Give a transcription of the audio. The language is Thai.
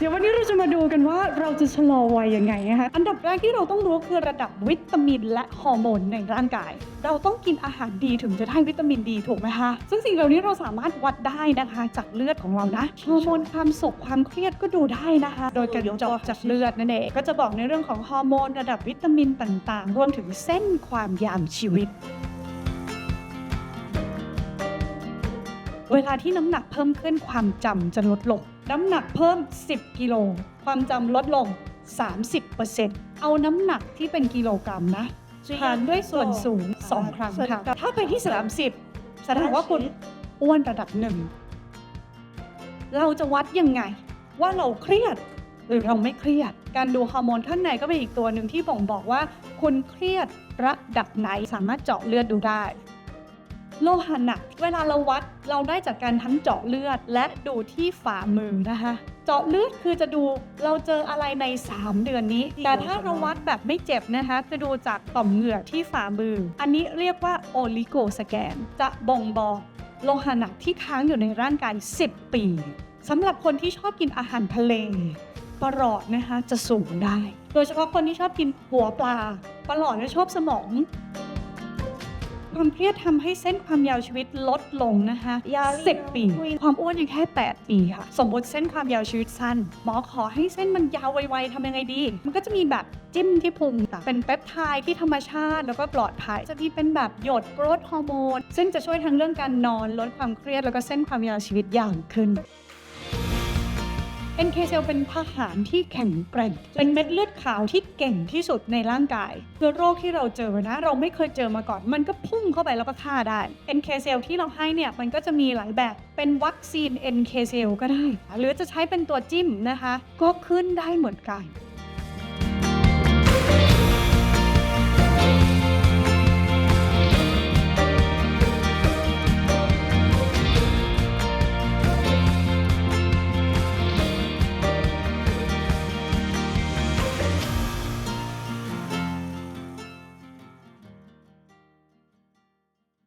เดี๋ยววันนี้เราจะมาดูกันว่าเราจะชะลอวัยยังไงนะคะ อันดับแรกที่เราต้องรู้คือระดับวิตามินและฮอร์โมนในร่างกาย เราต้องกินอาหารดีถึงจะได้วิตามินดีถูกไหมคะ ซึ่งสิ่งเหล่านี้เราสามารถวัดได้นะคะจากเลือดของเรานะ ฮอร์โมนความสุขความเครียดก็ดูได้นะคะ โดยการเจาะจากเลือดนั่นเอง ก็จะบอกในเรื่องของฮอร์โมนระดับวิตามินต่างๆ รวมถึงเส้นความยาวชีวิตเวลาที่น้ำหนักเพิ่มขึ้นความจำจะลดลง น้ำหนักเพิ่ม 10 กิโล ความจำลดลง 30%เอาน้ำหนักที่เป็นกิโลกรัมนะหารด้วยส่วนสูง 2 ครั้งค่ะ ถ้าไปที่ 30 แสดงว่าคุณอ้วนระดับหนึ่ง เราจะวัดยังไง ว่าเราเครียด หรือเราไม่เครียด การดูฮอร์โมนข้างในก็เป็นอีกตัวหนึ่งที่บ่งบอกว่า คุณเครียดระดับไหนสามารถเจาะเลือดดูได้ โลหะหนัก เวลาเราวัดเราได้จากการทั้งเจาะเลือด และดูที่ฝ่ามือนะคะ เจาะเลือดคือจะดูเราเจออะไรใน 3 เดือนนี้ แต่ถ้าเราวัดแบบไม่เจ็บนะคะ จะดูจากต่อมเหงื่อที่ฝ่ามือ อันนี้เรียกว่าโอลิโกสแกน จะบ่งบอกโลหะหนักที่ค้างอยู่ในร่างกาย 10 ปีสำหรับคนที่ชอบกินอาหารทะเลปลอดนะคะจะสูงได้ โดยเฉพาะคนที่ชอบกินหัวปลาปลอดจะชอบสมอง ความเครียดทำให้เส้นความยาวชีวิตลดลงนะคะยาวสิบปีความอ้วนยังแค่ 8 ปีค่ะ สมมติเส้นความยาวชีวิตสั้น หมอขอให้เส้นมันยาวไวๆทำยังไงดี มันก็จะมีแบบจิ้มที่พุงเป็นเปปไทด์ที่ธรรมชาติแล้วก็ปลอดภัย จะมีเป็นแบบหยดโกรทฮอร์โมนซึ่งจะช่วยทั้งเรื่องการนอนลดความเครียดแล้วก็เส้นความยาวชีวิตยาวขึ้น NK เซลเป็นทหารที่แข็งแกร่ง เป็นเม็ดเลือดขาวที่เก่งที่สุดในร่างกายคือโรคที่เราเจอนะ เราไม่เคยเจอมาก่อน มันก็พุ่งเข้าไปแล้วก็ฆ่าได้ NK เซลที่เราให้เนี่ยมันก็จะมีหลายแบบ เป็นวัคซีน NK เซลก็ได้ หรือจะใช้เป็นตัวจิ้มนะคะ ก็ขึ้นได้เหมือนกัน